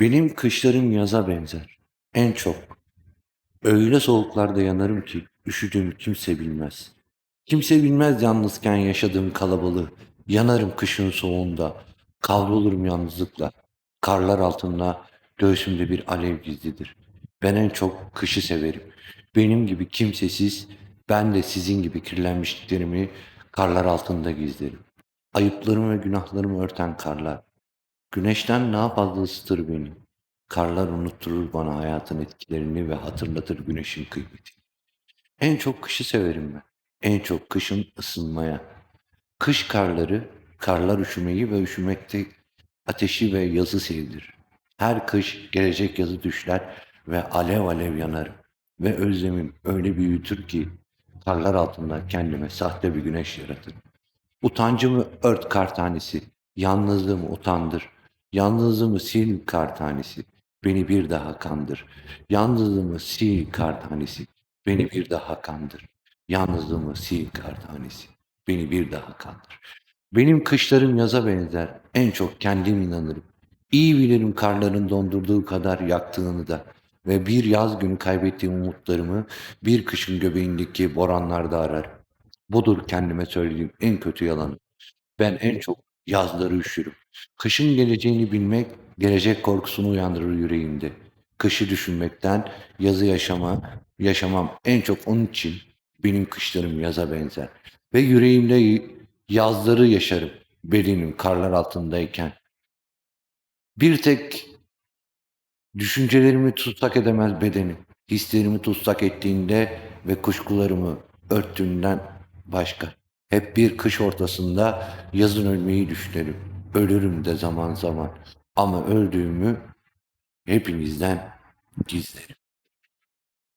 Benim kışlarım yaza benzer. En çok. Öyle soğuklarda yanarım ki üşüdüğümü kimse bilmez. Kimse bilmez yalnızken yaşadığım kalabalığı. Yanarım kışın soğuğunda. Kavrulurum yalnızlıkla. Karlar altında göğsümde bir alev gizlidir. Ben en çok kışı severim. Benim gibi kimsesiz, ben de sizin gibi kirlenmişliklerimi karlar altında gizlerim. Ayıplarımı ve günahlarımı örten karlar. Güneşten daha fazla ısıtır beni. Karlar unutturur bana hayatın etkilerini ve hatırlatır güneşin kıymetini. En çok kışı severim ben. En çok kışın ısınmaya. Kış karları, karlar üşümeyi ve üşümekte ateşi ve yazı sevdirir. Her kış gelecek yazı düşler ve alev alev yanarım. Ve özlemim öyle büyütür ki karlar altında kendime sahte bir güneş yaratırım. Utancımı ört kar tanesi, yalnızlığımı utandır. Yalnızlığımı sil kar tanesi, beni bir daha kandır. Yalnızlığımı sil kar tanesi, beni bir daha kandır. Yalnızlığımı sil kar tanesi, beni bir daha kandır. Benim kışlarım yaza benzer, en çok kendim inanırım. İyi bilirim karların dondurduğu kadar yaktığını da ve bir yaz günü kaybettiğim umutlarımı bir kışın göbeğindeki boranlarda ararım. Budur kendime söylediğim en kötü yalanım. Ben en çok yazları üşürüm. Kışın geleceğini bilmek, gelecek korkusunu uyandırır yüreğimde. Kışı düşünmekten yazı yaşama, yaşamam en çok onun için benim kışlarım yaza benzer. Ve yüreğimde yazları yaşarım bedenim karlar altındayken. Bir tek Düşüncelerimi tutsak edemez bedenim. Hislerimi tutsak ettiğinde ve kuşkularımı örttüğünden başka. Hep bir kış ortasında yazın ölmeyi düşünelim. Ölürüm de zaman zaman. Ama öldüğümü hepinizden gizlerim.